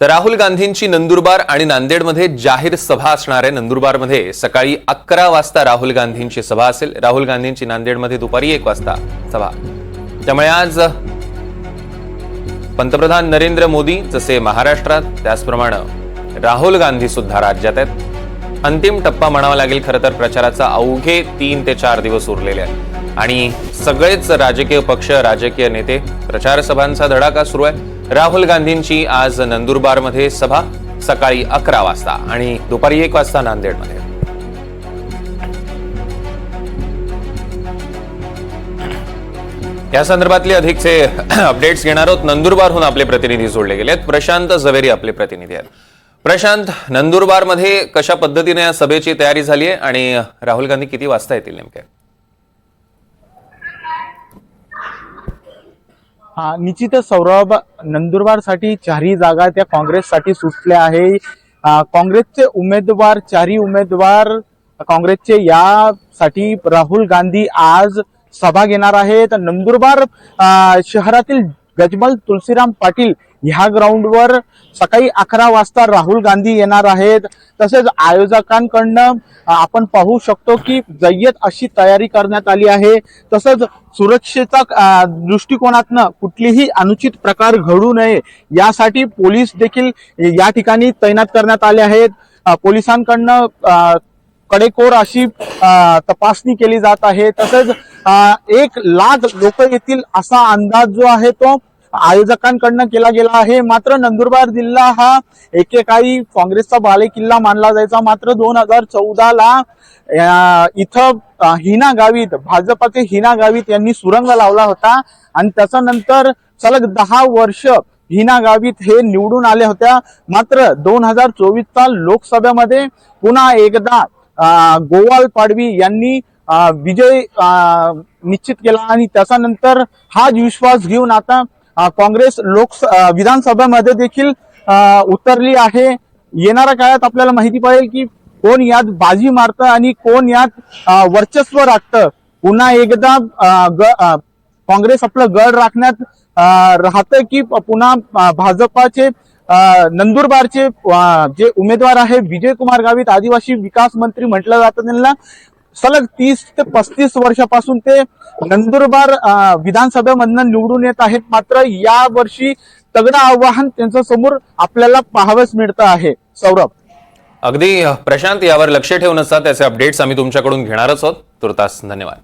तर राहुल गांधींची नंदुरबार आणि नांदेडमध्ये जाहीर सभा असणार आहे. नंदुरबारमध्ये सकाळी अकरा वाजता राहुल गांधींची सभा असेल. राहुल गांधींची नांदेडमध्ये दुपारी एक वाजता सभा. त्यामुळे आज पंतप्रधान नरेंद्र मोदी जसे महाराष्ट्रात त्याचप्रमाणे राहुल गांधी सुद्धा राज्यात आहेत. अंतिम टप्पा म्हणावा लागेल खरं तर. प्रचाराचा अवघे तीन ते चार दिवस उरलेले आहेत. आणि सगळेच राजकीय पक्ष राजकीय नेते प्रचार सभांचा धडाका सुरू आहे. राहुल गांधींची आज नंदुरबारमध्ये सभा सकाळी अकरा वाजता आणि दुपारी एक वाजता नांदेडमध्ये. या संदर्भातले अधिकचे अपडेट्स घेणार आहोत. नंदुरबारहून आपले प्रतिनिधी जोडले गेले आहेत प्रशांत झवेरी आपले प्रतिनिधी आहेत. प्रशांत नंदुरबारमध्ये कशा पद्धतीने या सभेची तयारी झाली आहे आणि राहुल गांधी किती वाजता येतील नेमक्या निश्चितच सौरभ नंदुरबारसाठी चारही जागा त्या काँग्रेससाठी सुटल्या आहे काँग्रेसचे उमेदवार चारही उमेदवार काँग्रेसचे यासाठी राहुल गांधी आज सभा घेणार आहेत. नंदुरबार शहरातील गजमल तुलसीराम पाटील ह्या ग्राउंडवर सकाळी अकरा वाजता राहुल गांधी येणार आहेत. तसेच आयोजकांकडनं आपण पाहू शकतो की जय्यत अशी तयारी करण्यात आली आहे. तसंच सुरक्षेचा दृष्टिकोनातनं कुठलीही अनुचित प्रकार घडू नये यासाठी पोलीस देखील या ठिकाणी तैनात करण्यात आले आहेत. पोलिसांकडनं कडेकोर अशी तपासणी केली जात आहे. तसंच एक लाख लोक येतील असा अंदाज जो आहे तो आयोजकांकडनं केला गेला आहे. मात्र नंदुरबार जिल्हा हा एकेकाळी काँग्रेसचा बालेकिल्ला मानला जायचा. मात्र दोन हजार चौदा ला इथं हिना गावित भाजपाचे हिना गावित यांनी सुरंग लावला होता. आणि त्याच्यानंतर सलग दहा वर्ष हिना गावित हे निवडून आल्या होत्या. मात्र दोन हजार चोवीसचा लोकसभेमध्ये पुन्हा एकदा गोवाल पाडवी यांनी विजय निश्चित केला. आणि त्याच्यानंतर हाच विश्वास घेऊन आता काँग्रेस लोक विधानसभेमध्ये देखील उतरली आहे. येणाऱ्या काळात आपल्याला माहिती पडेल की कोण यात बाजी मारतं आणि कोण यात वर्चस्व राखतं. पुन्हा एकदा ग- काँग्रेस आपलं गड राखण्यात राहतं की पुन्हा भाजपाचे नंदुरबारचे जे उमेदवार आहे विजय कुमार गावित आदिवासी विकास मंत्री म्हटलं जातं त्यांना. सलग तीस ते पस्तीस वर्षापासून ते नंदुरबार विधानसभेमधनं निवडून येत आहेत. मात्र या वर्षी तगड आव्हान त्यांच्यासमोर आपल्याला पाहावंच मिळतं आहे. सौरभ. अगदी प्रशांत यावर लक्ष ठेवून असतात त्याचे अपडेट्स आम्ही तुमच्याकडून घेणारच आहोत. तुर्तास धन्यवाद.